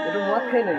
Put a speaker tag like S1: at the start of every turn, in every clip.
S1: একটু মদ খেয়ে নেই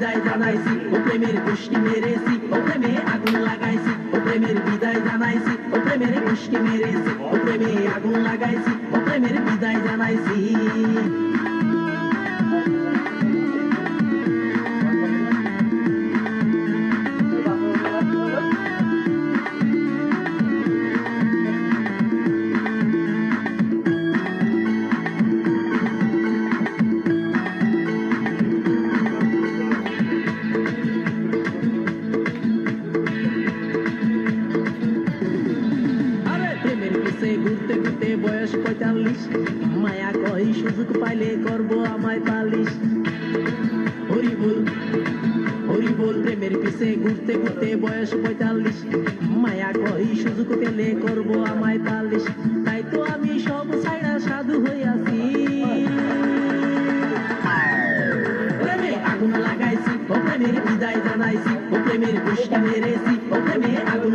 S2: বিদায় জানাইছি ও প্রেমের গোষ্ঠী মেরেছি ও প্রেমে আগুন লাগাইছি ও প্রেমের বিদায় জানাইছি ও প্রেমের গোষ্ঠী মেরেছি ও প্রেমে আগুন লাগাইছি ও প্রেমের বিদায় জানাইছি। বয়স পঁয়তাল্লিশ। মায়া কই সুযোগ পাইলে করব আমায় পালিশ। হরি বল হরি বল, প্রেমের পিছে ঘুরতে ঘুরতে বয়স পঁয়তাল্লিশ। মায়া কই সুযোগ পেলে করব আমায় পালিশ। তাই তো আমি সব সাইডা সাধু হইয়াছি প্রেমে আগুন লাগাইছি, ও প্রেমের বিদায় জানাইছি, ও প্রেমের গোষ্ঠী মেরেছি, ও প্রেমে আগুন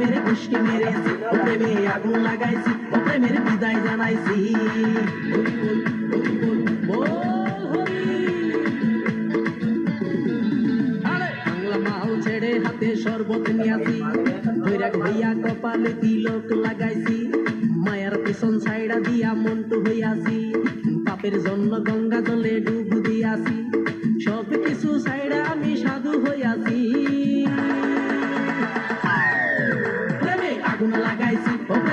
S2: প্রেমের গোষ্ঠী মেরেছি ও প্রেমে আগুন লাগাইছি, ও প্রেমের বিদায় জানাইছি। হাতে শরবত নিয়াছি, বৈরাগ হইয়া কপালে তিলক লাগাইছি, মায়ার পিছন সাইডা দিয়া মন্টু হইয়াছি, পাপের জন্য গঙ্গা জলে ডুব দিয়াছি।